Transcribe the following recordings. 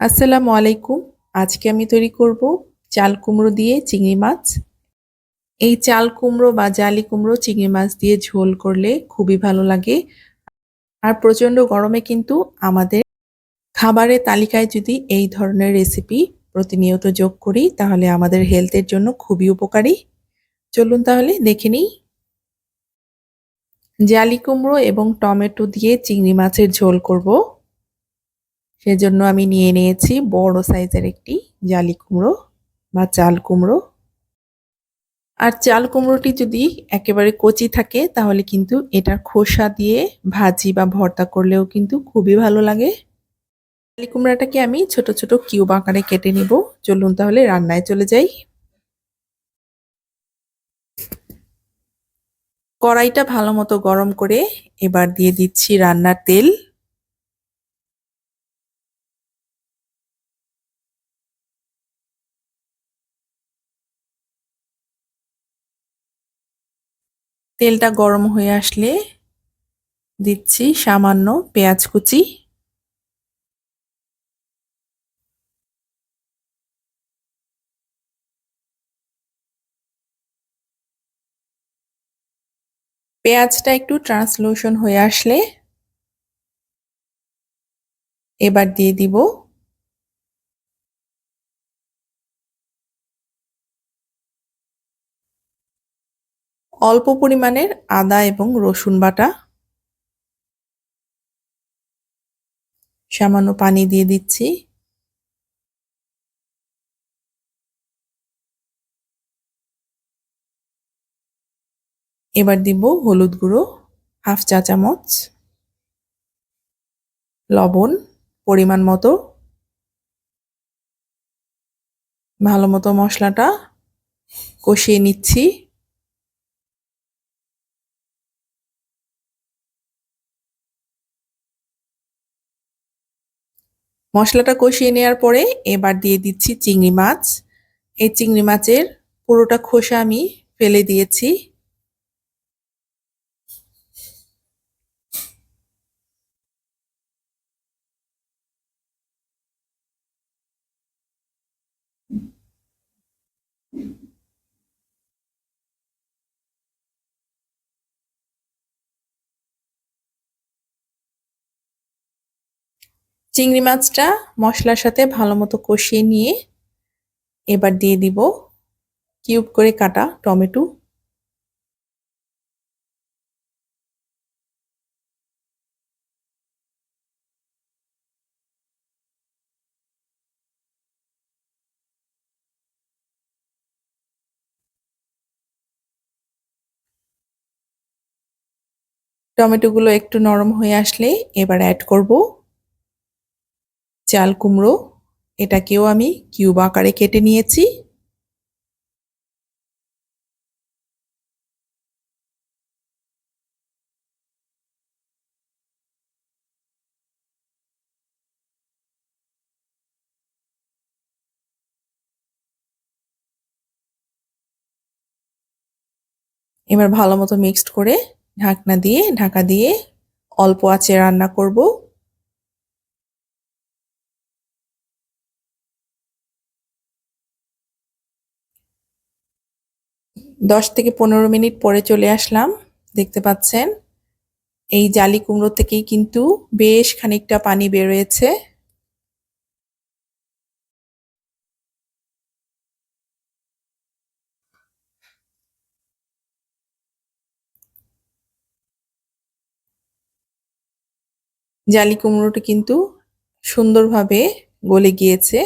আসসালামু আলাইকুম। আজকে আমি তৈরি করব চাল কুমড়ো দিয়ে চিংড়ি মাছ। এই চাল কুমড়ো বা জালি কুমড়ো চিংড়ি মাছ দিয়ে ঝোল করলে খুবই ভালো লাগে। আর প্রচণ্ড গরমে কিন্তু আমাদের খাবারের তালিকায় যদি এই ধরনের রেসিপি প্রতিনিয়ত যোগ করি, তাহলে আমাদের হেলথের জন্য খুবই উপকারী। চলুন তাহলে দেখে নিই। জালি কুমড়ো এবং টমেটো দিয়ে চিংড়ি মাছের ঝোল করব। সেজন্য আমি নিয়ে নিয়েছি বড় সাইজের একটি জালি কুমড়ো বা চাল কুমড়ো। আর চাল কুমড়োটি যদি একেবারে কচি থাকে, তাহলে কিন্তু এটার খোসা দিয়ে ভাজি বা ভর্তা করলেও কিন্তু খুবই ভালো লাগে। জালি কুমড়াটাকে আমি ছোট ছোট কিউব আকারে কেটে নিব। চলুন তাহলে রান্নায় চলে যাই। কড়াইটা ভালো মতো গরম করে এবার দিয়ে দিচ্ছি রান্নার তেল। তেলটা গরম হয়ে আসলে দিচ্ছি সামান্য পেঁয়াজ কুচি। পেঁয়াজটা একটু ট্রান্সলুশন হয়ে আসলে এবার দিয়ে দিব অল্প পরিমাণের আদা এবং রসুন বাটা। সামান্য পানি দিয়ে দিচ্ছি। এবার দিব হলুদ গুঁড়ো, হাফ চা চামচ। লবণ পরিমাণ মতো। ভালো মতো মশলাটা কষিয়ে নিচ্ছি। মশলাটা কষিয়ে নেওয়ার পরে এবার দিয়ে দিচ্ছি চিংড়ি মাছ। এই চিংড়ি মাছের পুরোটা খোসা আমি ফেলে দিয়েছি। চিংড়ি মাছটা মশলার সাথে ভালো মতো কষিয়ে নিয়ে এবার দিয়ে দিব কিউব করে কাটা টমেটো। টমেটোগুলো একটু নরম হয়ে আসলে এবার অ্যাড করব। চাল কুমড়ো, এটাকেও আমি কিউব আকারে কেটে নিয়েছি। এবার ভালো মতো মিক্সড করে ঢাকনা দিয়ে, ঢাকা দিয়ে অল্প আঁচে রান্না করব। দশ থেকে পনেরো মিনিট পরে চলে আসলাম, দেখতে পাচ্ছেন। এই জালি কুমড়ো থেকেই কিন্তু বেশ খানিকটা পানি বেরোয়েছে। জালি কুমড়োটা কিন্তু সুন্দরভাবে গলে গিয়েছে।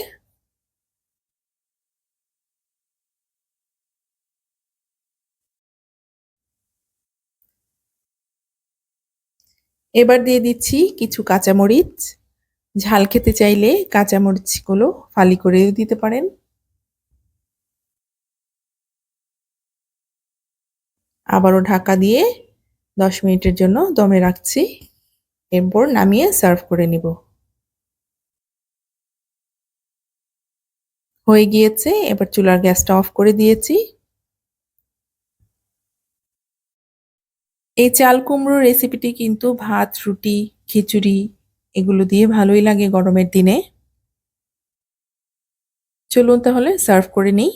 এবার দিয়ে দিচ্ছি কিছু কাঁচামরিচ। ঝাল খেতে চাইলে কাঁচামরিচগুলো ফালি করে দিতে পারেন। আবারও ঢাকা দিয়ে দশ মিনিটের জন্য দমে রাখছি। এরপর নামিয়ে সার্ভ করে নিব। হয়ে গিয়েছে, এবার চুলার গ্যাসটা অফ করে দিয়েছি। এই চাল কুমড়ো রেসিপিটি কিন্তু ভাত, রুটি, খিচুড়ি এগুলো দিয়ে ভালোই লাগে গরমের দিনে। চলুন তাহলে সার্ভ করে নিই।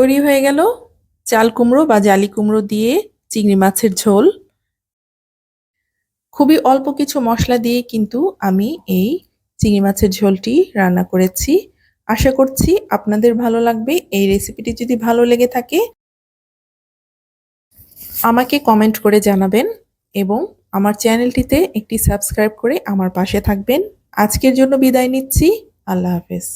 তৈরি হয়ে গেল চাল কুমড়ো বা জালি কুমড়ো দিয়ে চিংড়ি মাছের ঝোল। খুবই অল্প কিছু মশলা দিয়ে কিন্তু আমি এই চিংড়ি মাছের ঝোলটি রান্না করেছি। আশা করছি আপনাদের ভালো লাগবে। এই রেসিপিটি যদি ভালো লেগে থাকে, আমাকে কমেন্ট করে জানাবেন এবং আমার চ্যানেলটিতে একটি সাবস্ক্রাইব করে আমার পাশে থাকবেন। আজকের জন্য বিদায় নিচ্ছি। আল্লাহ হাফেজ।